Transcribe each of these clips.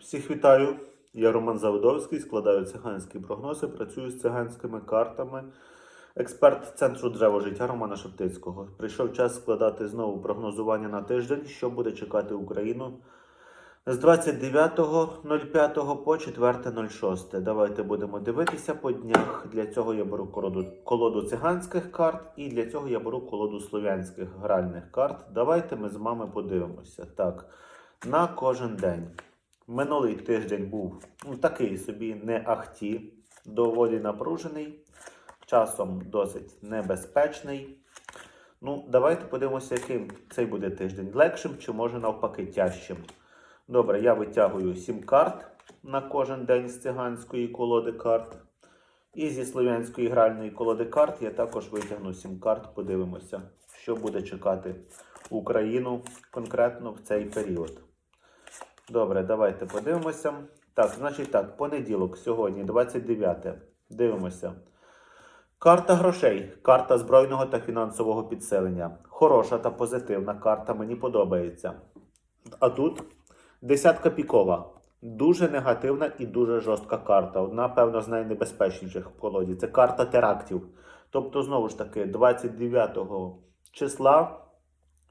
Всіх вітаю! Я Роман Заводовський, складаю циганські прогнози, працюю з циганськими картами. Експерт Центру древо життя Романа Шептицького. Прийшов час складати знову прогнозування на тиждень, що буде чекати Україну з 29.05 по 4.06. Давайте будемо дивитися по днях. Для цього я беру колоду, колоду циганських карт і для цього я беру колоду слов'янських гральних карт. Давайте ми з вами подивимося. Так, на кожен день. Минулий тиждень був ну, такий собі не ахті, доволі напружений, часом досить небезпечний. Ну, давайте подивимося, яким цей буде тиждень. Легшим чи може навпаки тяжчим. Добре, я витягую 7 карт на кожен день з циганської колоди карт. І зі слов'янської гральної колоди карт я також витягну 7 карт. Подивимося, що буде чекати Україну конкретно в цей період. Добре, давайте подивимося. Так, значить так, понеділок, сьогодні, 29. Дивимося. Карта грошей. Карта збройного та фінансового підсилення. Хороша та позитивна карта, мені подобається. А тут десятка пікова. Дуже негативна і дуже жорстка карта. Одна, певно, з найнебезпечніших в колоді. Це карта терактів. Тобто, знову ж таки, 29 числа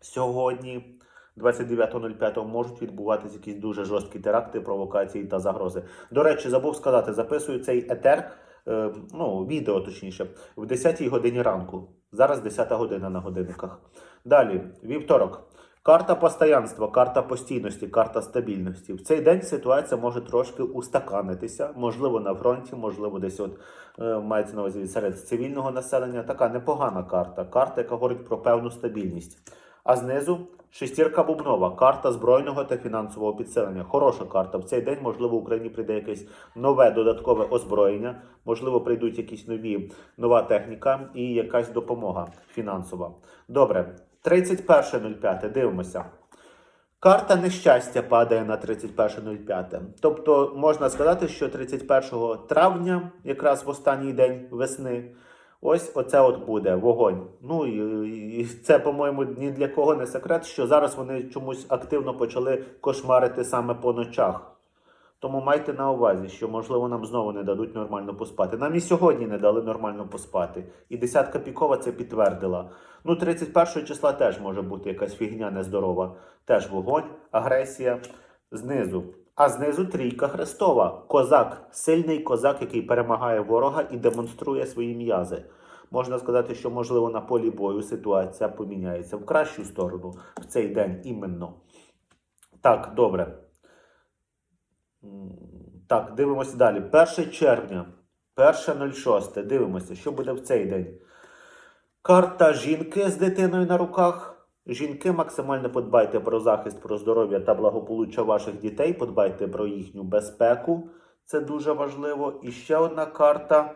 сьогодні. 29.05 можуть відбуватися якісь дуже жорсткі теракти, провокації та загрози. До речі, забув сказати, записую цей етер, е, ну, відео точніше, в 10 годині ранку. Зараз 10 година на годинниках. Далі, вівторок. Карта постоянства, карта постійності, карта стабільності. В цей день ситуація може трошки устаканитися, можливо, на фронті, можливо, десь от е, мається на увазі серед цивільного населення. Така непогана карта. Карта, яка говорить про певну стабільність. А знизу шестірка бубнова, карта збройного та фінансового підсилення. Хороша карта. В цей день, можливо, в Україні прийде якесь нове додаткове озброєння, можливо, прийдуть якісь нові нова техніка і якась допомога фінансова. Добре, 31.05. Дивимося. Карта нещастя падає на 31.05. Тобто можна сказати, що 31 травня, якраз в останній день весни, ось оце от буде вогонь. Ну і, це, по-моєму, ні для кого не секрет, що зараз вони чомусь активно почали кошмарити саме по ночах. Тому майте на увазі, що можливо нам знову не дадуть нормально поспати. Нам і сьогодні не дали нормально поспати. І десятка пікова це підтвердила. Ну, 31 числа теж може бути якась фігня нездорова. Теж вогонь, агресія знизу. А знизу трійка Христова. Козак, сильний козак, який перемагає ворога і демонструє свої м'язи. Можна сказати, що можливо на полі бою ситуація поміняється в кращу сторону в цей день іменно. Так, добре. Так, дивимося далі. 1 червня, 1.06. Дивимося, що буде в цей день. Карта жінки з дитиною на руках. Жінки максимально подбайте про захист, про здоров'я та благополуччя ваших дітей. Подбайте про їхню безпеку. Це дуже важливо. І ще одна карта,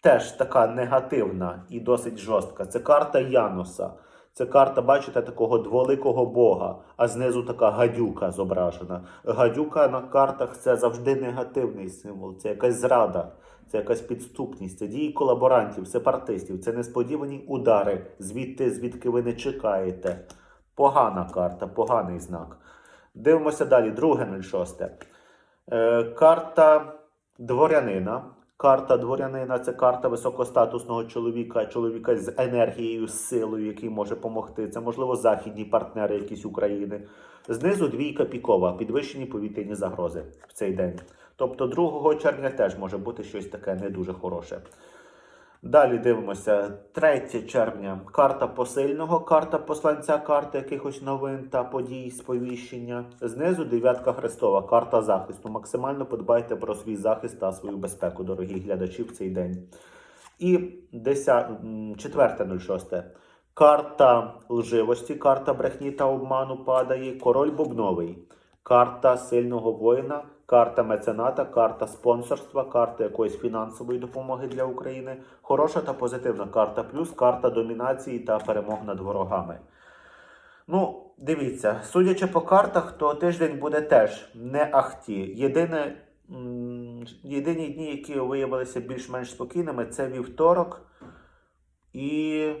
теж така негативна і досить жорстка. Це карта Яноса. Це карта, бачите, такого дволикого бога, а знизу така гадюка зображена. Гадюка на картах це завжди негативний символ, це якась зрада, це якась підступність, це дії колаборантів, сепаратистів, це несподівані удари, звідти, звідки ви не чекаєте. Погана карта, поганий знак. Дивимося далі, друге 06. Е, карта дворянина. Карта дворянина це карта високостатусного чоловіка, чоловіка з енергією, з силою, який може допомогти. Це, можливо, західні партнери якісь України. Знизу двійка пікова, підвищені повітряні загрози в цей день. Тобто 2 червня теж може бути щось таке не дуже хороше. Далі дивимося 3 червня. Карта посильного, карта посланця, карта якихось новин та подій, сповіщення. Знизу дев'ятка Христова, карта захисту. Максимально подбайте про свій захист та свою безпеку, дорогі глядачі, в цей день. І 4.06. Карта лживості, карта брехні та обману падає. Король бубновий. Карта сильного воїна, карта мецената, карта спонсорства, карта якоїсь фінансової допомоги для України. Хороша та позитивна карта плюс карта домінації та перемог над ворогами. Ну, дивіться, судячи по картах, то тиждень буде теж не ахті. Єдине, єдині дні, які виявилися більш-менш спокійними, це вівторок і,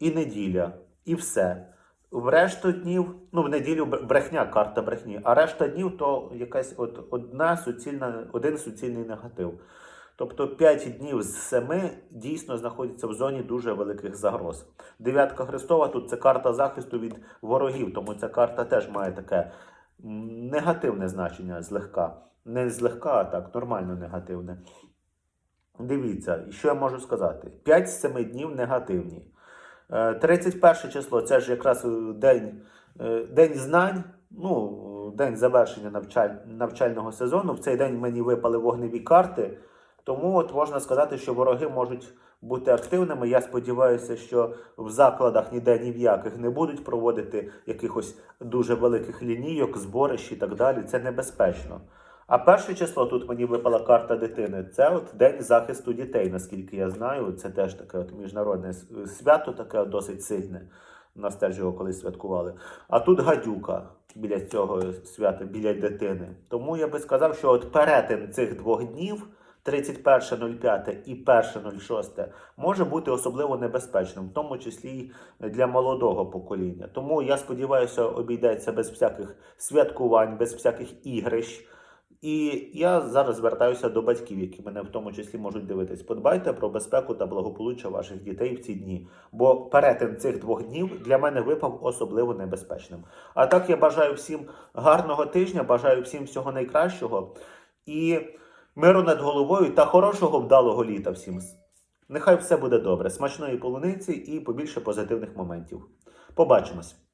і неділя. І все. В решту днів, ну в неділю брехня, карта брехні, а решта днів то якась от одна суцільна, один суцільний негатив. Тобто 5 днів з 7 дійсно знаходяться в зоні дуже великих загроз. Дев'ятка Христова тут це карта захисту від ворогів, тому ця карта теж має таке негативне значення злегка. Не злегка, а так, нормально негативне. Дивіться, що я можу сказати? 5 з 7 днів негативні. Е, 31 число це ж якраз е, день, е, день знань, ну, е, день завершення навчаль, навчального сезону. В цей день мені випали вогневі карти. Тому от можна сказати, що вороги можуть бути активними. Я сподіваюся, що в закладах ніде ні в яких не будуть проводити якихось дуже великих лінійок, зборищ і так далі. Це небезпечно. А перше число тут мені випала карта дитини. Це от День захисту дітей, наскільки я знаю. Це теж таке от міжнародне свято, таке досить сильне. У нас теж його колись святкували. А тут гадюка біля цього свята, біля дитини. Тому я би сказав, що от перетин цих двох днів. 31.05 і 1.06 може бути особливо небезпечним, в тому числі й для молодого покоління. Тому я сподіваюся, обійдеться без всяких святкувань, без всяких ігрищ. І я зараз звертаюся до батьків, які мене в тому числі можуть дивитись. Подбайте про безпеку та благополуччя ваших дітей в ці дні, бо перетин цих двох днів для мене випав особливо небезпечним. А так я бажаю всім гарного тижня, бажаю всім всього найкращого і миру над головою та хорошого вдалого літа всім. Нехай все буде добре, смачної полуниці і побільше позитивних моментів. Побачимось!